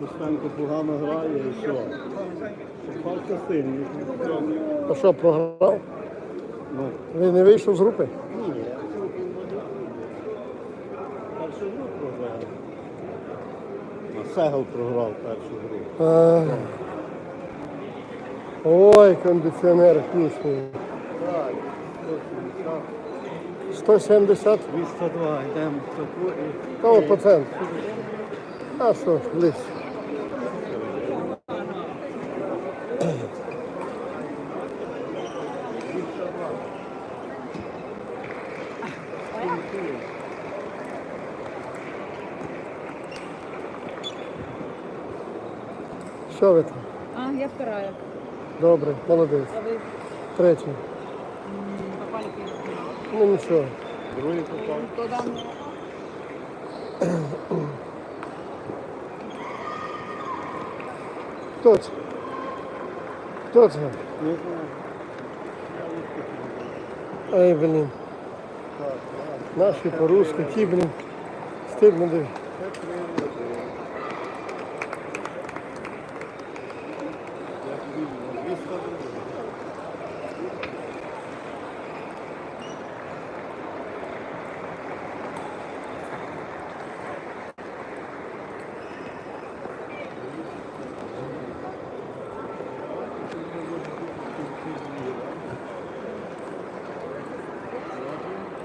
Костенко погано грає і що? Палка сильний. А що, програв? Ну, Він не вийшов з групи? ні. Першу гру програв. Сегал програв першу гру. А. Ой, кондиціонер вкусний. Так, 170 202, йдемо в таку і Кого по центру? А що, лись. Що ви там? А, я вторая. Добре, молодець. А вы Третій. попали. Ну нічого. Другий попав. Хто це? Хто це? Не знаю. Ай, блін. Наші по-русски, ті, блін. Стидно диви. Це приводи.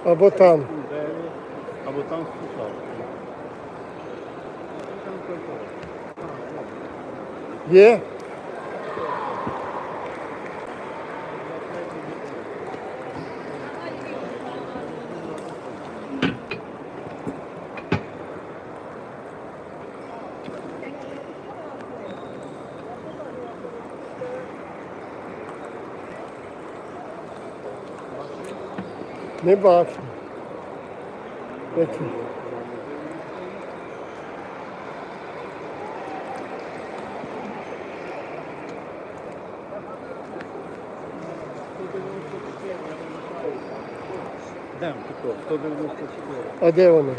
Або там. Або там спушав. Є? Не бачу. Які? Йдемо, тако, 194. А де вони?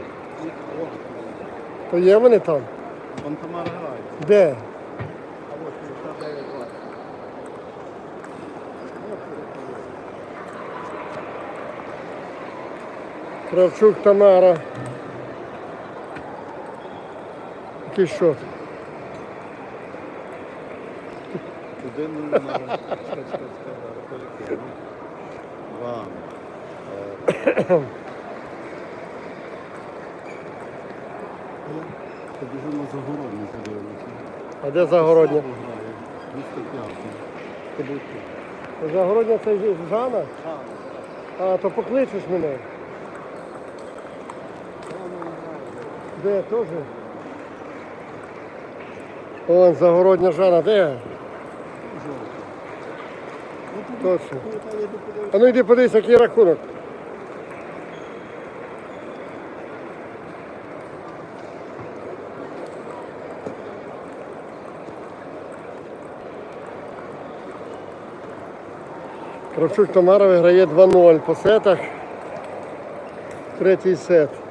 То є вони там? Вон Тамара грає. Де? А от 59 20. Кравчук Тамара. Який що? Туди не надо. Чекай, чекай, чекай, зараз перекину. Вам. Е, Я біжу на загородні. А де Загородня? Загородня це ж- Жанна? А, то покличеш мене. Де теж? Вон Загородня Жанна, де? Точно. А ну йди подивись, який рахунок. Кравчук Тамара виграє 2-0 по сетах. Третій сет.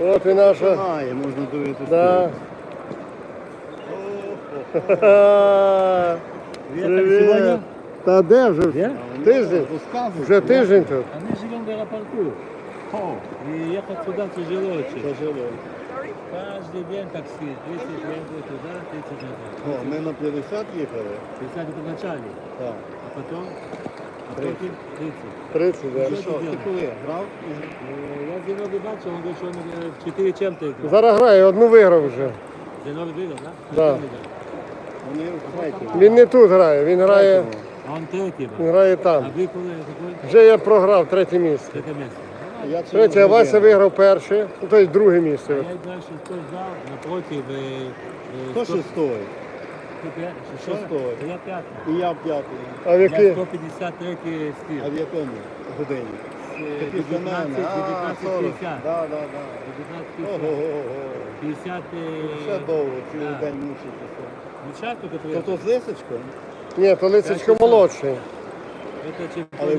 От і наша. Знає, можна дивитися. Да. Привіт. Та де вже? Где? Тиждень. Розказуй. Вже тиждень тут. А мы живем в аэропорту. И ехать сюда тяжело очень. Тяжело. Каждый день такси. 30 метров туда, 30 метров. О, ми на 50 їхали. 50 это в начале. Так. А потом? А потом 30. 30, да. І що, ти коли грав? Ну, я Зиновий бачив, он говорит, что он э, в 4 чем-то играл. Зараз грає, одну виграв вже. Зиновий выиграл, да? Да. Кто выиграл? Вони знаєте. Він не тут грає, він грає, А он третий был. він грає А там. вы какой? какой? Вже я програв третє місце. Третье место. Я цього Третє, а не Вася виграв. виграв перше, ну тобто друге А місце. я играю шестой зал напротив. Э, э, Хто 100 шестой? Ты пя- Шестой. Я пятый. І я п'ятий. А в Я який? 153 А стиль. в якому годині? Э, Такий за мене. 19, А, 19, 40. 50. Да, да, да. 19, Ого, 50. ого, ого. 50 Ще э, довго, цілий да. день мучитися. Ну, сейчас только То приехал. то з лисичком? Ні, то лицечко молодший. Это чемпион Але